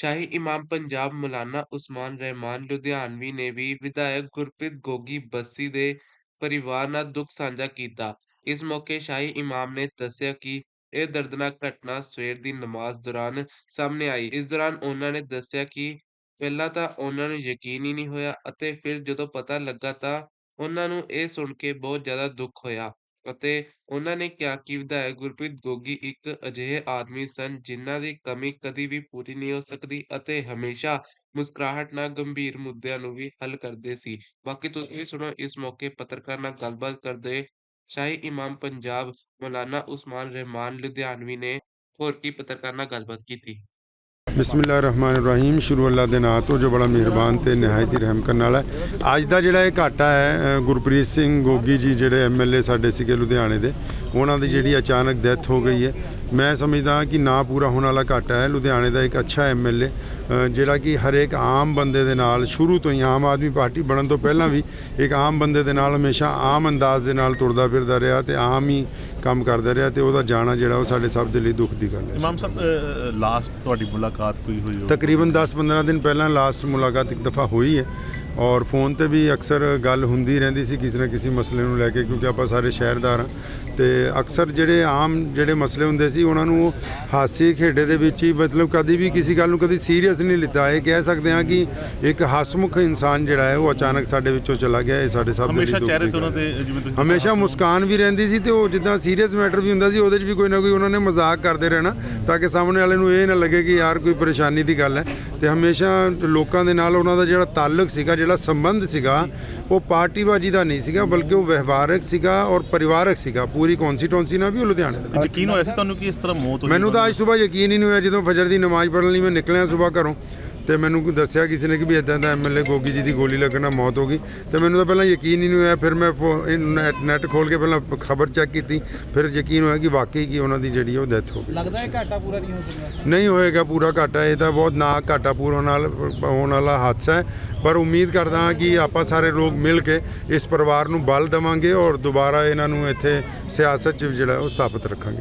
ਸ਼ਾਹੀ ਇਮਾਮ ਪੰਜਾਬ ਮੌਲਾਨਾ ਉਸਮਾਨ ਰਹਿਮਾਨ, ਲੁਧਿਆਣਵੀ ਨੇ ਵੀ ਵਿਧਾਇਕ ਗੁਰਪ੍ਰੀਤ ਗੋਗੀ ਬੱਸੀ ਦੇ ਪਰਿਵਾਰ ਨਾਲ ਦੁੱਖ ਸਾਂਝਾ ਕੀਤਾ। ਇਸ ਮੌਕੇ ਸ਼ਾਹੀ ਇਮਾਮ ਨੇ ਦੱਸਿਆ ਕਿ ਇਹ ਦਰਦਨਾਕ ਘਟਨਾ ਸਵੇਰ ਦੀ ਨਮਾਜ਼ ਦੌਰਾਨ ਸਾਹਮਣੇ ਆਈ। ਇਸ ਦੌਰਾਨ ਉਹਨਾਂ ਨੇ ਦੱਸਿਆ ਕਿ ਪਹਿਲਾਂ ਤਾਂ ਉਹਨਾਂ ਨੂੰ ਯਕੀਨ ਹੀ ਨਹੀਂ ਹੋਇਆ ਅਤੇ ਫਿਰ ਜਦੋਂ ਪਤਾ ਲੱਗਾ ਤਾਂ ਉਹਨਾਂ ਨੂੰ ਇਹ ਸੁਣ ਕੇ ਬਹੁਤ ਜ਼ਿਆਦਾ ਦੁੱਖ ਹੋਇਆ। ਅਤੇ ਉਹਨਾਂ ਨੇ ਕਿਹਾ ਕਿ ਵਿਧਾਇਕ ਗੁਰਪ੍ਰੀਤ ਗੋਗੀ ਇੱਕ ਅਜਿਹੇ ਆਦਮੀ ਸਨ ਜਿਨ੍ਹਾਂ ਦੀ ਕਮੀ ਕਦੀ ਵੀ ਪੂਰੀ ਨਹੀਂ ਹੋ ਸਕਦੀ ਅਤੇ ਹਮੇਸ਼ਾ ਮੁਸਕਰਾਹਟ ਨਾਲ ਗੰਭੀਰ ਮੁੱਦਿਆਂ ਨੂੰ ਵੀ ਹੱਲ ਕਰਦੇ ਸੀ। ਬਾਕੀ ਤੁਸੀਂ ਵੀ ਸੁਣੋ, ਇਸ ਮੌਕੇ ਪੱਤਰਕਾਰ ਨਾਲ ਗੱਲਬਾਤ ਕਰਦੇ ਸ਼ਾਹੀ ਇਮਾਮ ਪੰਜਾਬ ਮੌਲਾਨਾ ਉਸਮਾਨ ਰਹਿਮਾਨ ਲੁਧਿਆਣਵੀ ਨੇ ਹੋਰ ਕੀ ਪੱਤਰਕਾਰ ਨਾਲ ਗੱਲਬਾਤ ਕੀਤੀ। ਬਿਸਮਿਲ੍ਲਾਹਿਰਰਹਿਮਾਨਿਰਰਹੀਮ। ਸ਼ੁਰੂ ਅੱਲਾ ਦੇ ਨਾਂ ਤੋਂ ਜੋ ਬੜਾ ਮਿਹਰਬਾਨ ਤੇ ਨਿਹਾਇਤ ਹੀ ਰਹਿਮ ਕਰਨ ਵਾਲਾ ਹੈ। ਅੱਜ ਦਾ ਜਿਹੜਾ ਇਹ ਘਾਟਾ ਹੈ ਗੁਰਪ੍ਰੀਤ ਸਿੰਘ ਗੋਗੀ ਜੀ ਜਿਹੜੇ ਐਮਐਲਏ ਸਾਡੇ ਸੀਗੇ ਲੁਧਿਆਣੇ ਦੇ, ਉਹਨਾਂ ਦੀ ਜਿਹੜੀ ਅਚਾਨਕ ਡੈਥ ਹੋ ਗਈ ਹੈ। ਮੈਂ ਸਮਝਦਾ ਕਿ ਨਾ ਪੂਰਾ ਹੋਣ ਵਾਲਾ ਘਾਟਾ ਹੈ। ਲੁਧਿਆਣੇ ਦਾ ਇੱਕ ਅੱਛਾ ਐਮਐਲਏ ਜਿਹੜਾ ਕਿ ਹਰੇਕ ਆਮ ਬੰਦੇ ਦੇ ਨਾਲ ਸ਼ੁਰੂ ਤੋਂ ਹੀ ਆਮ ਆਦਮੀ ਪਾਰਟੀ ਬਣਨ ਤੋਂ ਪਹਿਲਾਂ ਵੀ ਇੱਕ ਆਮ ਬੰਦੇ ਦੇ ਨਾਲ ਹਮੇਸ਼ਾ ਆਮ ਅੰਦਾਜ਼ ਦੇ ਨਾਲ ਤੁਰਦਾ ਫਿਰਦਾ ਰਿਹਾ ਤੇ ਆਮ ਹੀ ਕੰਮ ਕਰਦਾ ਰਿਹਾ ਤੇ ਉਹਦਾ ਜਾਣਾ ਜਿਹੜਾ ਉਹ ਸਾਡੇ ਸਭ ਦੇ ਲਈ ਦੁੱਖ ਦੀ ਗੱਲ ਹੈ। ਇਮਾਮ ਸਾਹਿਬ ਲਾਸਟ ਤੁਹਾਡੀ ਮੁਲਾਕਾਤ ਕੋਈ ਹੋਈ ਹੋ ਤਕਰੀਬਨ 10-15 ਦਿਨ ਪਹਿਲਾਂ ਲਾਸਟ ਮੁਲਾਕਾਤ ਇੱਕ ਦਫਾ ਹੋਈ ਹੈ। ਔਰ ਫੋਨ ਤੇ ਵੀ ਅਕਸਰ ਗੱਲ ਹੁੰਦੀ ਰਹਿੰਦੀ ਸੀ ਕਿਸੇ ਨਾ ਕਿਸੇ ਮਸਲੇ ਨੂੰ ਲੈ ਕੇ ਕਿਉਂਕਿ ਆਪਾਂ ਸਾਰੇ ਸ਼ਹਿਰਦਾਰ ਹਾਂ। ਤੇ ਅਕਸਰ ਜਿਹੜੇ ਆਮ ਜਿਹੜੇ ਮਸਲੇ ਹੁੰਦੇ ਸੀ ਉਹਨਾਂ ਨੂੰ ਹਾਸੇ ਖੇਡੇ ਦੇ ਵਿੱਚ ਹੀ ਮਤਲਬ ਕਦੀ ਵੀ ਕਿਸੇ ਗੱਲ ਨੂੰ ਕਦੀ ਸੀਰੀਅਸ ਨਹੀਂ ਲਿੱਤਾ। ਇਹ ਕਹਿ ਸਕਦੇ ਹਾਂ ਕਿ ਇੱਕ ਹਸਮੁਖ ਇਨਸਾਨ ਜਿਹੜਾ ਹੈ ਉਹ ਅਚਾਨਕ ਸਾਡੇ ਵਿੱਚੋਂ ਚਲਾ ਗਿਆ ਇਹ ਸਾਡੇ ਸਭ ਦੇ ਲਈ ਹਮੇਸ਼ਾ ਦੁੱਖ ਚਿਹਰੇ ਦੀ ਤੇ ਉਹਨਾਂ ਗੱਲ ਹੈ। ਦੇ ਜਿਵੇਂ ਤੁਸੀਂ ਹਮੇਸ਼ਾ ਮੁਸਕਾਨ ਵੀ ਰਹਿੰਦੀ ਸੀ ਤੇ ਉਹ ਜਿੱਦਾਂ ਸੀਰੀਅਸ ਮੈਟਰ ਵੀ ਹੁੰਦਾ ਸੀ ਉਹਦੇ 'ਚ ਵੀ ਕੋਈ ਨਾ ਕੋਈ ਉਹਨਾਂ ਨੇ ਮਜ਼ਾਕ ਕਰਦੇ ਰਹਿਣਾ ਤਾਂ ਕਿ ਸਾਹਮਣੇ ਵਾਲੇ ਨੂੰ ਇਹ ਨਾ ਲੱਗੇ ਕਿ ਯਾਰ ਕੋਈ ਪਰੇਸ਼ਾਨੀ ਦੀ ਗੱਲ ਹੈ। ਤੇ ਹਮੇਸ਼ਾ ਲੋਕਾਂ ਦੇ ਨਾਲ ਉਹਨਾਂ ਦਾ ਜਿਹੜਾ ਤਾਲੁਕ ਸੀਗਾ ਜਿਹੜਾ ਸੰਬੰਧ ਸੀਗਾ ਉਹ ਪਾਰਟੀਬਾਜੀ ਦਾ ਨਹੀਂ ਸੀਗਾ ਬਲਕਿ ਉਹ ਵਿਵਹਾਰਕ ਸੀਗਾ ਔਰ ਪਰਿਵਾਰਕ ਸੀਗਾ। ਪੂਰੀ ਕੌਂਸਟੀਟੁਐਂਸੀ ਨਾਲ ਵੀ ਉਹ ਲੁਧਿਆਣੇ ਦਾ ਯਕੀਨ ਹੋਇਆ ਸੀ ਤੁਹਾਨੂੰ ਕਿ ਇਸ ਤਰ੍ਹਾਂ ਮੌਤ ਹੋਈ ਮੈਨੂੰ ਤਾਂ ਅੱਜ ਸਵੇਰ ਯਕੀਨ ਹੀ ਨਹੀਂ ਹੋਇਆ ਜਦੋਂ ਫਜਰ ਦੀ ਨਮਾਜ਼ ਪੜ੍ਹਨ ਲਈ ਮੈਂ ਨਿਕਲਿਆ ਸਵੇਰ ਘਰੋਂ। ਤੇ ਮੈਨੂੰ ਦੱਸਿਆ ਕਿਸੇ ਨੇ ਕਿ ਵੀ ਇਦਾਂ ਦਾ ਐਮਐਲਏ ਗੋਗੀ ਜੀ ਦੀ ਗੋਲੀ ਲੱਗਣ ਨਾਲ ਮੌਤ ਹੋ ਗਈ। ਤੇ ਮੈਨੂੰ ਤਾਂ ਪਹਿਲਾਂ ਯਕੀਨ ਹੀ ਨਹੀਂ ਹੋਇਆ। ਫਿਰ ਮੈਂ ਨੈਟ ਖੋਲ ਕੇ ਪਹਿਲਾਂ ਖਬਰ ਚੈੱਕ ਕੀਤੀ। ਫਿਰ ਯਕੀਨ ਹੋਇਆ ਕਿ ਵਾਕਈ ਕਿ ਉਹਨਾਂ ਦੀ ਜਿਹੜੀ ਉਹ ਡੈਥ ਹੋ ਗਈ। ਲੱਗਦਾ ਹੈ ਘਾਟਾ ਪੂਰਾ ਨਹੀਂ ਹੋ ਸਕਿਆ? ਨਹੀਂ ਹੋਏਗਾ ਪੂਰਾ ਘਾਟਾ। ਇਹ ਤਾਂ ਬਹੁਤ ਨਾ ਘਾਟਾ ਪੂਰਾ ਨਾਲ ਹੋਣ ਵਾਲਾ ਹਾਦਸਾ ਹੈ। ਪਰ ਉਮੀਦ ਕਰਦਾ ਹਾਂ ਕਿ ਆਪਾਂ ਸਾਰੇ ਲੋਕ ਮਿਲ ਕੇ ਇਸ ਪਰਿਵਾਰ ਨੂੰ ਬਲ ਦੇਵਾਂਗੇ ਔਰ ਦੁਬਾਰਾ ਇਹਨਾਂ ਨੂੰ ਇੱਥੇ ਸਿਆਸਤ 'ਚ ਜਿਹੜਾ ਉਹ ਸਥਾਪਿਤ ਰੱਖਾਂਗੇ।